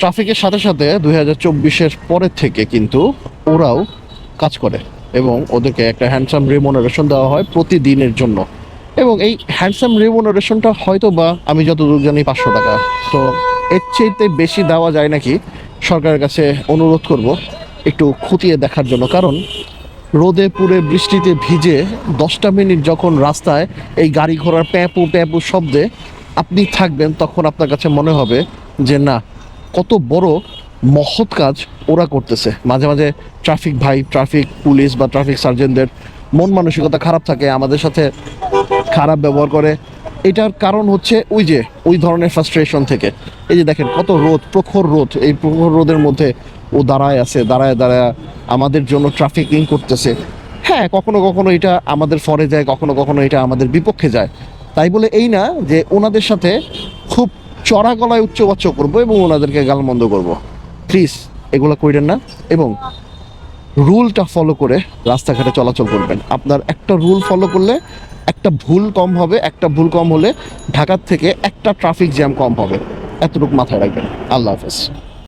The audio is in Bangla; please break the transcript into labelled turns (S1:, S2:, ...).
S1: ট্রাফিকের সাথে সাথে দুই হাজার চব্বিশের পরের থেকে কিন্তু ওরাও কাজ করে এবং ওদেরকে একটা হ্যান্ডসাম রেমোনারেশন দেওয়া হয় প্রতিদিনের জন্য। এবং এই হ্যান্ডসাম রেমোনারেশনটা হয়তো বা আমি যতদূর জানি পাঁচশো টাকা। তো এর চাইতে বেশি দেওয়া যায় নাকি সরকারের কাছে অনুরোধ করব একটু খুঁটিয়ে দেখার জন্য। কারণ রোদে পুড়ে বৃষ্টিতে ভিজে দশটা মিনিট যখন রাস্তায় এই গাড়ি ঘোড়ার প্যাঁপু প্যাঁপু শব্দে আপনি থাকবেন, তখন আপনার কাছে মনে হবে যে, না কত বড় মহৎ কাজ ওরা করতেছে। মাঝে মাঝে ট্রাফিক ভাই ট্রাফিক পুলিশ বা ট্রাফিক সার্জেন্টদের মন মানসিকতা খারাপ থাকে, আমাদের সাথে খারাপ ব্যবহার করে। এটার কারণ হচ্ছে ওই যে, ওই ধরনের ফ্রাস্ট্রেশন থেকে। এই যে দেখেন কত রোদ, প্রখর রোদ। এই প্রখর রোদের মধ্যে ও দাঁড়ায় আছে, দাঁড়ায় দাঁড়ায় আমাদের জন্য ট্রাফিকিং করতেছে। হ্যাঁ কখনো কখনো এটা আমাদের ফরে যায়, কখনো কখনো এটা আমাদের বিপক্ষে যায়। তাই বলে এই না যে ওনাদের সাথে খুব চড়া গলায় উচ্চবাচ্য করব এবং ওনাদেরকে গালমন্দ করব। প্লিজ এগুলো করেন না এবং রুলটা ফলো করে রাস্তাঘাটে চলাচল করবেন। আপনার একটা রুল ফলো করলে একটা ভুল কম হবে, একটা ভুল কম হলে ঢাকার থেকে একটা ট্রাফিক জ্যাম কম হবে। এতটুকু মাথায় রাখবেন। আল্লাহ হাফেজ।